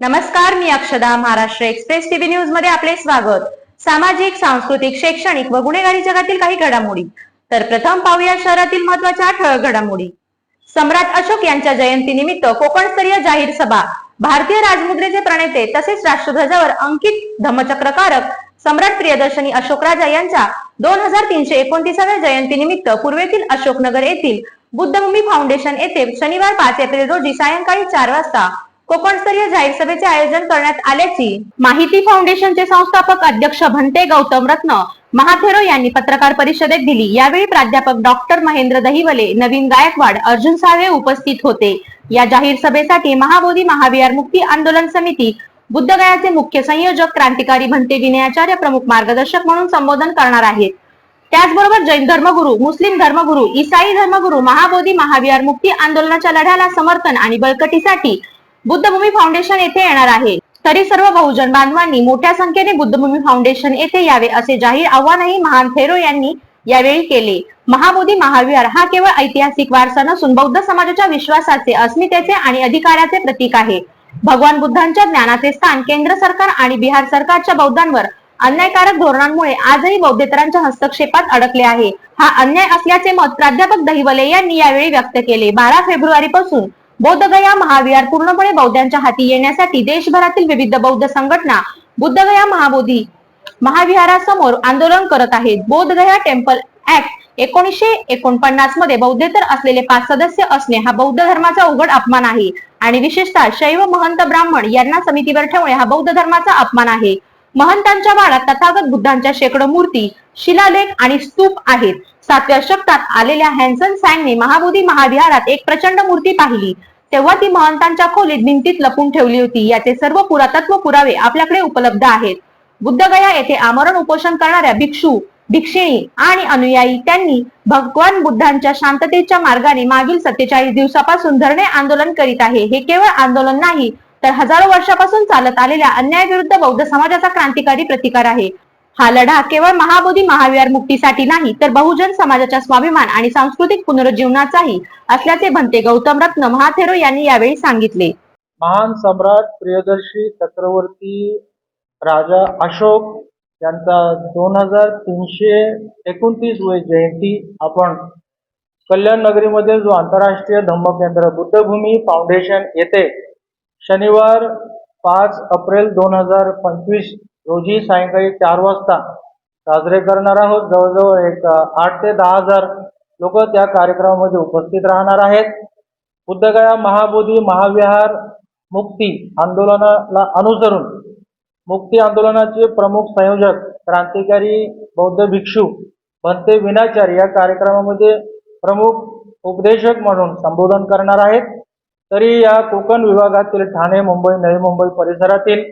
नमस्कार मी अक्षदा Maharashtra express TV न्यूजमध्ये आपले स्वागत. सामाजिक सांस्कृतिक शैक्षणिक व गुन्हेगारी जगातील काही घडामोडी. तर प्रथम पाहूया शहरातील महत्त्वाच्या ठळक घडामोडी. सम्राट अशोक यांच्या जयंतीनिमित्त कोकणस्तरीय जाहीर सभा. भारतीय राजमुद्रेचे प्रणेते तसेच राष्ट्रध्वजावर अंकित धम्मचक्रकारक सम्राट प्रियदर्शनी अशोक राजा यांच्या दोन हजार तीनशे एकोणतीसाव्या जयंतीनिमित्त पूर्वेतील अशोकनगर येथील बुद्धभूमी फाउंडेशन येथे शनिवार पाच एप्रिल रोजी सायंकाळी चार वाजता कोकणस्तरीय जाहीर सभेचे आयोजन करण्यात आल्याची माहिती फाउंडेशनचे संस्थापक अध्यक्ष भंते गौतम रत्न महाथेरो यांनी पत्रकार परिषदेत दिली. यावेळी प्राध्यापक डॉक्टर महेंद्र दहिवले नवीन गायकवाड अर्जुन साळवे उपस्थित होते. या जाहीर सभेसाठी महाबोधी महाविहार मुक्ती आंदोलन समिती बुद्धगयाचे मुख्य संयोजक क्रांतिकारी भंते विनयाचार्य प्रमुख मार्गदर्शक म्हणून संबोधन करणार आहेत. त्याचबरोबर जैन धर्मगुरू मुस्लिम धर्मगुरू इसाई धर्मगुरू महाबोधी महाविहार मुक्ती आंदोलनाच्या लढ्याला समर्थन आणि बळकटीसाठी बुद्धभूमी फाउंडेशन येथे येणार आहे. तरी सर्व बहुजन बांधवांनी मोठ्या संख्येने बुद्धभूमी फाउंडेशन येथे यावे असे जाहीर आव्हानही महान थेरो यांनी यावेळी केले. महाबोधी महाविहार हा केवळ ऐतिहासिक वारसा नसून बौद्ध समाजाच्या विश्वासाचे अस्मितेचे आणि अधिकाराचे प्रतीक आहे. भगवान बुद्धांच्या ज्ञानाचे स्थान केंद्र सरकार आणि बिहार सरकारच्या बौद्धांवर अन्यायकारक धोरणांमुळे आजही बौद्धेतरांच्या हस्तक्षेपात अडकले आहे. हा अन्याय असल्याचे मत प्राध्यापक दहिवले यांनी यावेळी व्यक्त केले. बारा फेब्रुवारी पासून बौद्धगया महाविहार पूर्णपणे बौद्धांच्या हाती येण्यासाठी देशभरातील विविध बौद्ध संघटना बुद्धगया महाबोधी महाविहारासमोर आंदोलन करत आहेत. बोधगया टेम्पल ऍक्ट एकोणीसशे एकोणपन्नासमध्ये बौद्धेतर असलेले पाच सदस्य असणे हा बौद्ध धर्माचा उघड अपमान आहे आणि विशेषतः शैव महंत ब्राह्मण यांना समितीवर ठेवणे हा बौद्ध धर्माचा अपमान आहे. महंतांच्या वाड्यात तथागत बुद्धांच्या शेकडो मूर्ती शिलालेख आणि स्तूप आहेत. सातव्या शतकात आलेल्या हॅन्सन सँगने महाबोधी महाविहारात एक प्रचंड मूर्ती पाहिली. तेव्हा ती महंतांच्या खोलीत भिंतीत लपून ठेवली होती. याचे सर्व पुरातत्व पुरावे आपल्याकडे उपलब्ध आहेत. बुद्धगया येथे आमरण उपोषण करणाऱ्या भिक्षू भिक्षिणी आणि अनुयायी त्यांनी भगवान बुद्धांच्या शांततेच्या मार्गाने मागील सत्तेचाळीस दिवसापासून धरणे आंदोलन करीत आहे. हे केवळ आंदोलन नाही तर हजारो वर्षापासून चालत आलेल्या अन्यायाविरुद्ध बौद्ध समाजाचा क्रांतिकारी प्रतिकार आहे. हा लढा केवळ महाबोधी महाविहार मुक्तीसाठी नाही तर बहुजन समाजाच्या स्वाभिमान आणि सांस्कृतिक पुनरुज्जीवनाचाही असल्याचे म्हणते गौतम रत्न महाथेरो यांनी यावेळी सांगितले. महान सम्राट प्रियदर्शी चक्रवर्ती राजा अशोक यांचा दोन हजार तीनशे एकोणतीस वय जयंती आपण कल्याण नगरीमध्ये जो आंतरराष्ट्रीय धम्म केंद्र बुद्धभूमी फाउंडेशन येथे शनिवार पाच एप्रिल दोन हजार पंचवीस रोजी सायंकाळी चार वाजता साजरे करणार आहोत. जवळजवळ एक आठ ते दहा हजार लोक त्या कार्यक्रमामध्ये उपस्थित राहणार आहेत. बुद्धगया महाबोधी महाविहार मुक्ती आंदोलनाला अनुसरून मुक्ती आंदोलनाचे प्रमुख संयोजक क्रांतिकारी बौद्ध भिक्षू भंते विनाचार या कार्यक्रमामध्ये प्रमुख उपदेशक म्हणून संबोधन करणार आहेत. तरी या कोकण विभागातील ठाणे मुंबई नवी मुंबई परिसरातील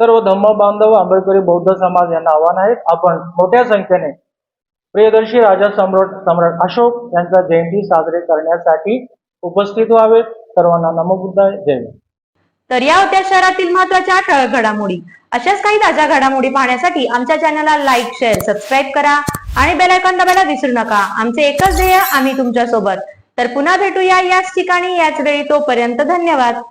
सर्व धम्म बांधव आंबेडकरी बौद्ध समाज यांना आव्हान आहे. आपण मोठ्या संख्येने प्रियदर्शी राजा सम्राट सम्राट अशोक यांचा जयंती साजरे करण्यासाठी उपस्थित व्हावेत. सर्वांना नमबुद्धाय जय तर या होत्या शहरातील महत्त्वाच्या ठळक घडामोडी. अशाच काही ताज्या घडामोडी पाहण्यासाठी आमच्या चॅनलला लाईक शेअर सबस्क्राईब करा आणि बेलायकॉन दाबायला विसरू नका. आमचे एकच ध्येय आम्ही तुमच्यासोबत तर पुन्हा भेटूया याच ठिकाणी याच वेळी तोपर्यंत धन्यवाद.